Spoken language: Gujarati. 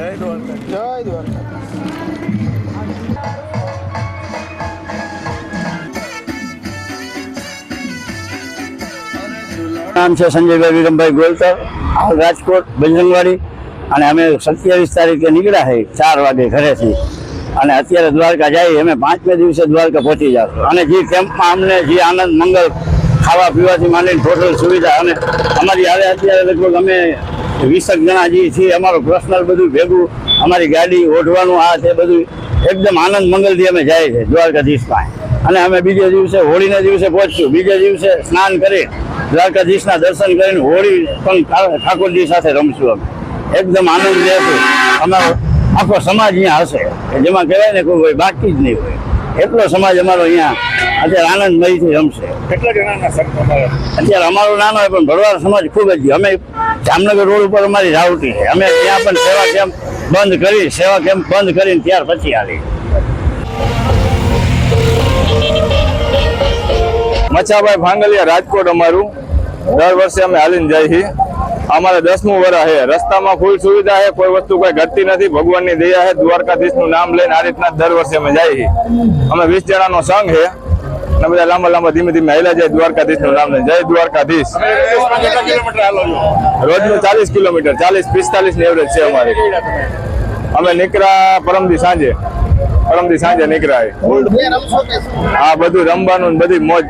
જય દ્વારકા નામ છે સંજયભાઈ વિરમભાઈ ગોલકર હાલ રાજકોટ, બજરંગવાડી. અને અમે સત્યાવીસ તારીખે નીકળ્યા છે ચાર વાગે ઘરેથી. અને અત્યારે દ્વારકા જઈએ અમે પાંચમે દિવસે દ્વારકા પહોંચી જશું. અને જે કેમ્પમાં અમને જે આનંદ, મંગલ ખાવા પીવાથી માંડીને ટોટલ સુવિધા અને અમારી આવે, અત્યારે લગભગ અમે વીસક જણા જે છીએ અમારું પર્સનલ બધું ભેગું, અમારી ગાડી ઓઢવાનું આ તે બધું એકદમ આનંદ મંગલથી અમે જાય છે દ્વારકાધીશ પાસે અને અમે બીજે દિવસે, હોળીના દિવસે પહોંચશું બીજે દિવસે સ્નાન કરી, દ્વારકાધીશના દર્શન કરીને હોળી પણ ઠાકોરજી સાથે રમશું અમે. એકદમ આનંદ લેશું. અમારો આખો સમાજ અહીંયા હશે. જેમાં કહેવાય ને કોઈ બાકી જ નહીં હોય. એટલો સમાજ અમારો અહીંયા અત્યારે આનંદમયથી રમશે. કેટલા જણાના અત્યારે અમારો નાનો હોય પણ ભરવાડ સમાજ ખૂબ જ અમે જામનગર રોડ ઉપર અમારી રાવટી છે. અમે ત્યાં પણ સેવા કેમ્પ બંધ કરી સેવા કેમ્પ બંધ કરીને ત્યાર પછી આવી મચાભાઈ ભાંગલિયા રાજકોટ અમારું. દર વર્ષે અમે હાલીને જાય છીએ. અમારે દસમું વરા છે. રસ્તામાં ફૂલ સુવિધા છે. કોઈ વસ્તુ કોઈ ઘટતી નથી. ભગવાનની દયા છે. દ્વારકાધીશનું નામ લઈને આ રીતના દર વર્ષે અમે જાય છીએ. અમે વીસ જણાનો સંઘ છે. અને બધા લાંબા લાંબા ધીમે ધીમે હેલા જાય દ્વારકાધીશનું નામ જય દ્વારકાધીશ. રોજનું ચાલીસ કિલોમીટર ચાલીસ પિસ્તાલીસની એવરેજ છે અમારી. અમે નીકળ્યા પરમદી સાંજે. પરમદી સાંજે નીકળ્યા હા બધું રમવાનું બધી મોજ.